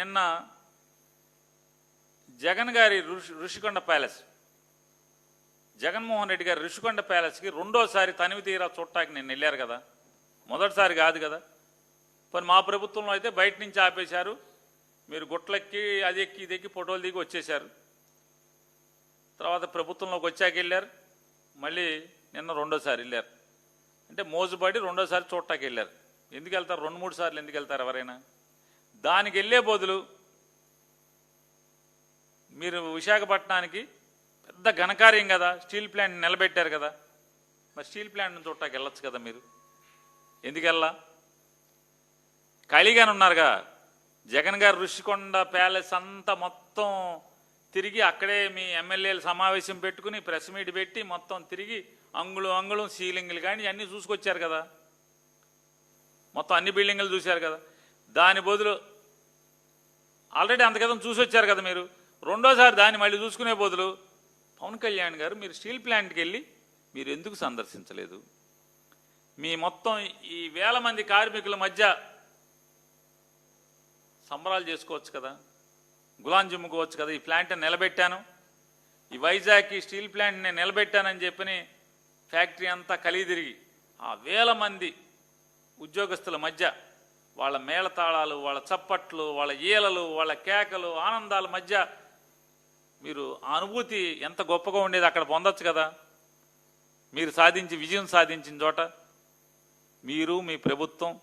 నిన్న జగన్ గారి ఋషి ఋషికొండ ప్యాలెస్. జగన్మోహన్ రెడ్డి గారి ఋషికొండ ప్యాలెస్కి రెండోసారి తనివి తీరా చూడటానికి నేను వెళ్ళారు కదా. మొదటిసారి కాదు కదా. మరి మా ప్రభుత్వంలో అయితే బయట నుంచి ఆపేశారు. మీరు గుట్లెక్కి అది ఎక్కి ఇది ఎక్కి ఫోటోలు దిగి వచ్చేశారు. తర్వాత ప్రభుత్వంలోకి వచ్చాక వెళ్ళారు. మళ్ళీ నిన్న రెండోసారి వెళ్ళారు. అంటే మోజుబడి రెండోసారి చూడటానికి వెళ్ళారు. ఎందుకు వెళ్తారు? రెండు మూడు సార్లు ఎందుకు వెళ్తారు ఎవరైనా? దానికి వెళ్ళే బదులు మీరు విశాఖపట్నానికి పెద్ద ఘనకార్యం కదా స్టీల్ ప్లాంట్ నిలబెట్టారు కదా. మరి స్టీల్ ప్లాంట్ని చూడటానికి వెళ్ళొచ్చు కదా మీరు. ఎందుకెళ్ళా ఖాళీగానే ఉన్నారుగా. జగన్ గారు ఋషికొండ ప్యాలెస్ అంతా మొత్తం తిరిగి అక్కడే మీ ఎమ్మెల్యేలు సమావేశం పెట్టుకుని ప్రెస్ మీట్ పెట్టి మొత్తం తిరిగి అంగుళం అంగుళం సీలింగ్లు కానీ అన్నీ చూసుకొచ్చారు కదా. మొత్తం అన్ని బిల్డింగ్లు చూశారు కదా. దాని బదులు ఆల్రెడీ అంత చూసి వచ్చారు కదా మీరు. రెండోసారి దాన్ని మళ్ళీ చూసుకునే బదులు పవన్ కళ్యాణ్ గారు మీరు స్టీల్ ప్లాంట్కి వెళ్ళి మీరు ఎందుకు సందర్శించలేదు? మీ మొత్తం ఈ వేల మంది కార్మికుల మధ్య సంబరాలు చేసుకోవచ్చు కదా? గులాం జిమ్ముకోవచ్చు కదా? ఈ ప్లాంట్ నిలబెట్టాను. ఈ వైజాగ్ స్టీల్ ప్లాంట్ నేను నిలబెట్టానని చెప్పని ఫ్యాక్టరీ అంతా కలిగి తిరిగి ఆ వేల మంది ఉద్యోగస్తుల మధ్య వాళ్ళ మేళతాళాలు వాళ్ళ చప్పట్లు వాళ్ళ ఈలలు వాళ్ళ కేకలు ఆనందాల మధ్య మీరు అనుభూతి ఎంత గొప్పగా ఉండేది అక్కడ పొందొచ్చు కదా. మీరు సాధించి విజయం సాధించిన చోట మీరు మీ ప్రభుత్వం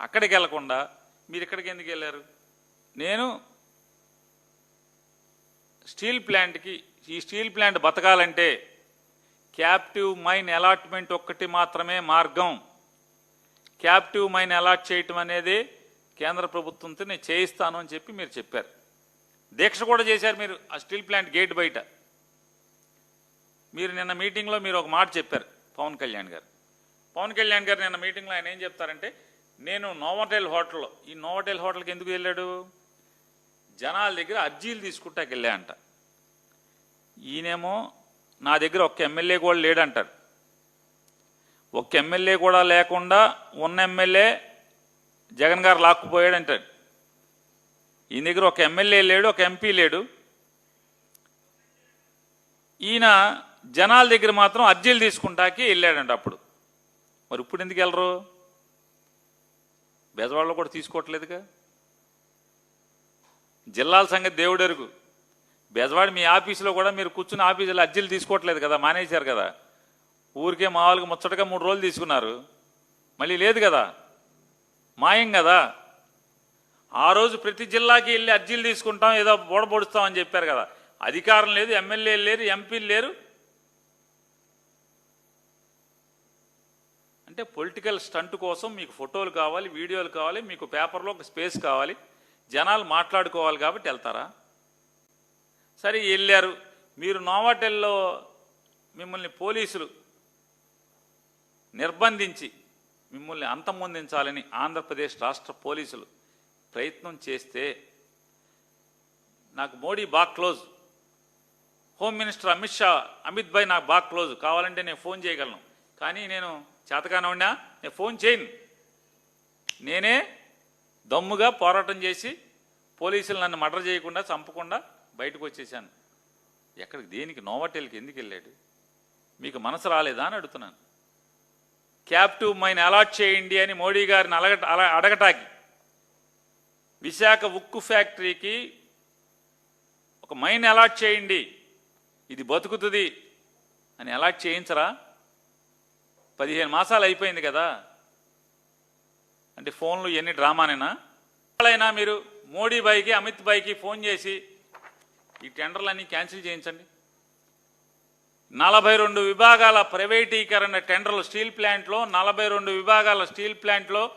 అక్కడికి వెళ్ళకుండా మీరు ఇక్కడికి ఎందుకు వెళ్ళారు? నేను స్టీల్ ప్లాంట్కి ఈ స్టీల్ ప్లాంట్ బతకాలంటే క్యాప్టివ్ మైన్ అలాట్మెంట్ ఒక్కటి మాత్రమే మార్గం. క్యాప్టివ్ మైన్ అలాట్ చేయటం అనేది కేంద్ర ప్రభుత్వంతో నేను చేయిస్తాను అని చెప్పి మీరు చెప్పారు. దీక్ష కూడా చేశారు మీరు ఆ స్టీల్ ప్లాంట్ గేట్ బయట. మీరు నిన్న మీటింగ్లో మీరు ఒక మాట చెప్పారు పవన్ కళ్యాణ్ గారు. పవన్ కళ్యాణ్ గారు నిన్న మీటింగ్లో ఆయన ఏం చెప్తారంటే నేను నోవటెల్ హోటల్లో ఈ నోవటెల్ హోటల్కి ఎందుకు వెళ్ళాడు? జనాల దగ్గర అర్జీలు తీసుకుంటాకి వెళ్ళా అంట. ఈయనేమో నా దగ్గర ఒక్క ఎమ్మెల్యే కూడా లేడంటారు. ఒక్క ఎమ్మెల్యే కూడా లేకుండా ఉన్న ఎమ్మెల్యే జగన్ గారు లాక్కుపోయాడంటాడు. ఈయన దగ్గర ఒక ఎమ్మెల్యే లేడు ఒక ఎంపీ లేడు. ఈయన జనాల దగ్గర మాత్రం అర్జీలు తీసుకుంటాకి వెళ్ళాడంట అప్పుడు. మరి ఇప్పుడు ఎందుకు వెళ్ళరు? బెజవాడలో కూడా తీసుకోవట్లేదుగా? జిల్లాల సంగతి దేవుడెరుగు. బెజవాడ మీ ఆఫీసులో కూడా మీరు కూర్చుని ఆఫీసులో అర్జీలు తీసుకోవట్లేదు కదా మానేశారు కదా. ఊరికే మామూలుగా ముచ్చటగా మూడు రోజులు తీసుకున్నారు. మళ్ళీ లేదు కదా. మాయం కదా. ఆ రోజు ప్రతి జిల్లాకి వెళ్ళి అర్జీలు తీసుకుంటాం ఏదో బోడబొడుస్తాం అని చెప్పారు కదా. అధికారం లేదు ఎమ్మెల్యేలు లేరు ఎంపీలు లేరు. అంటే పొలిటికల్ స్టంట్ కోసం మీకు ఫోటోలు కావాలి వీడియోలు కావాలి మీకు పేపర్లో ఒక స్పేస్ కావాలి. జనాలు మాట్లాడుకోవాలి కాబట్టి వెళ్తారా? సరే వెళ్ళారు. మీరు నోవాటెల్లో మిమ్మల్ని పోలీసులు నిర్బంధించి మిమ్మల్ని అంతమొందించాలని ఆంధ్రప్రదేశ్ రాష్ట్ర పోలీసులు ప్రయత్నం చేస్తే నాకు మోడీ బాగా close. Home minister Amit Shah Amit bhai నాకు బాగా క్లోజ్. కావాలంటే నేను ఫోన్ చేయగలను. కానీ నేను చేతకానవునా నేను ఫోన్ చేయను. నేనే దమ్ముగా పోరాటం చేసి పోలీసులు నన్ను మర్డర్ చేయకుండా చంపకుండా బయటకు వచ్చేసాను ఎక్కడికి దేనికి నోవాటెల్కి ఎందుకు వెళ్ళాడు? మీకు మనసు రాలేదా అని అడుగుతున్నాను. క్యాప్టివ్ మైన్ అలాట్ చేయండి అని మోడీ గారిని అలగ అడగటాకి విశాఖ ఉక్కు ఫ్యాక్టరీకి ఒక మైన్ అలాట్ చేయండి. ఇది బతుకుతుంది అని అలాట్ చేయించరా? పదిహేను మాసాలు అయిపోయింది కదా. అంటే ఫోన్లు ఎన్ని డ్రామానేనా? అయినా మీరు మోడీ బాయ్కి అమిత్ బాయ్కి ఫోన్ చేసి ఈ టెండర్లన్నీ క్యాన్సిల్ చేయించండి. నలభై రెండు విభాగాల ప్రైవేటీకరణ టెండర్లు స్టీల్ ప్లాంట్లో నలభై రెండు విభాగాల స్టీల్ ప్లాంట్లో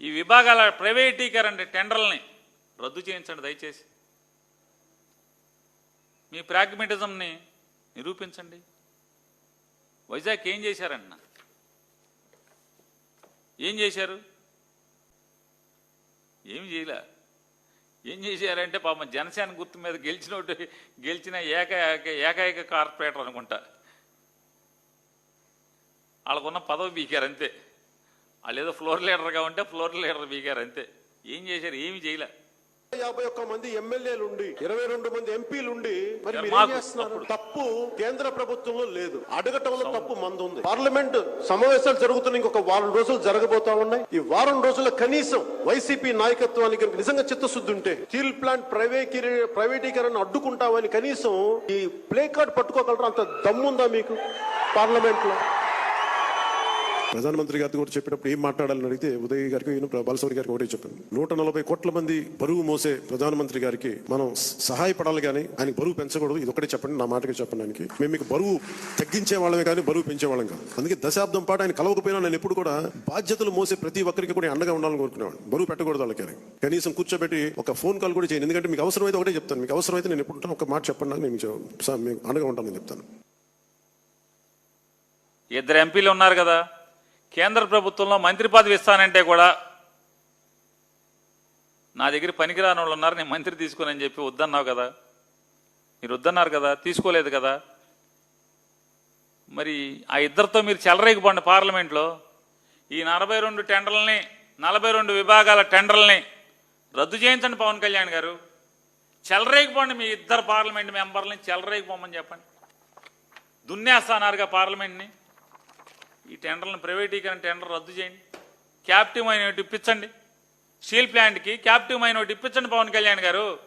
ఈ విభాగాల ప్రైవేటీకరణ టెండర్లని రద్దు చేయించండి దయచేసి. మీ ప్రాగ్మెటిజంని నిరూపించండి. వైజాగ్ ఏం చేశారన్న? ఏం చేశారు? ఏం చేయలే. ఏం చేశారంటే పాపం జనసేన గుర్తు మీద గెలిచినట్టు గెలిచిన ఏక ఏక- ఏకైక కార్పొరేటర్ అనుకుంటా. వాళ్ళకున్న పదవి బీకారు అంతే. వాళ్ళు ఏదో ఫ్లోర్ లీడర్గా ఉంటే ఫ్లోర్ లీడర్ బీకారు అంతే. ఏం చేశారు? ఏమి చేయలే. యాభై ఒక్క మంది ఎమ్మెల్యేలు ఉండి ఇరవై రెండు మంది ఎంపీలు ఉండి మరి మీరు ఏం చేస్తున్నారు? తప్పు కేంద్ర ప్రభుత్వంలో లేదు. అడగటంలో తప్పు మంది ఉంది పార్లమెంట్ సమావేశాలు జరుగుతున్న ఇంకొక వారం రోజులు జరగబోతా ఉన్నాయి. ఈ వారం రోజుల కనీసం వైసీపీ నాయకత్వానికి నిజంగా చిత్తశుద్ధి ఉంటే స్టీల్ ప్లాంట్ ప్రైవేటీకరణ అడ్డుకుంటామని కనీసం ఈ ప్లే కార్డ్ పట్టుకోగలరా? అంత దమ్ముందా మీకు? పార్లమెంట్లో ప్రధానమంత్రి గారితో కూడా చెప్పినప్పుడు ఏం మాట్లాడాలని అడిగితే ఉదయ్ గారికి బాలసౌరి గారికి ఒకటే చెప్పాను. నూట నలభై కోట్ల మంది బరువు మోసే ప్రధానమంత్రి గారికి మనం సహాయపడాలి కానీ ఆయన బరువు పెంచకూడదు. ఇది ఒకటే చెప్పండి నా మాటకి చెప్పడానికి మేము మీకు బరువు తగ్గించే వాళ్ళమే కానీ బరువు పెంచే వాళ్ళం కాదు. అందుకే దశాబ్దం పాటు ఆయన కలవకపోయినా నేను ఎప్పుడు కూడా బాధ్యతలు మోసే ప్రతి ఒక్కరికి కూడా అండగా ఉండాలని కోరుకునేవాడు బరువు పెట్టకూడదు వాళ్ళకి కనీసం కూర్చోబెట్టి ఒక ఫోన్ కాల్ కూడా చేయను ఎందుకంటే మీకు అవసరమైతే ఒకటే చెప్తాను. మీకు అవసరమైతే నేను ఎప్పుడు ఒక మాట చెప్పండి నేను మీకు మీకు అండగా ఉంటానని చెప్తాను. ఇద్దరు ఎంపీలు ఉన్నారు కదా. కేంద్ర ప్రభుత్వంలో మంత్రి పదవి ఇస్తానంటే కూడా నా దగ్గర పనికిరాని వాళ్ళు ఉన్నారు నేను మంత్రి తీసుకోనని చెప్పి వద్దన్నావు కదా. మీరు వద్దన్నారు కదా తీసుకోలేదు కదా. మరి ఆ ఇద్దరితో మీరు చెలరేగిపోండి పార్లమెంట్లో ఈ నలభై రెండు టెండర్లని నలభై రెండు విభాగాల టెండర్లని రద్దు చేయించండి పవన్ కళ్యాణ్ గారు. చెలరేగిపోండి మీ ఇద్దరు పార్లమెంట్ మెంబర్లని చెలరేగిపోమని చెప్పండి. దున్నేస్తానారుగా పార్లమెంట్ని. ఈ టెండర్లను ప్రైవేటీకరణ టెండర్ రద్దు చేయండి. క్యాప్టివ్ అయిన ఇప్పించండి. స్టీల్ ప్లాంట్కి క్యాప్టివ్ అయిన ఇప్పించండి పవన్ కళ్యాణ్ గారు.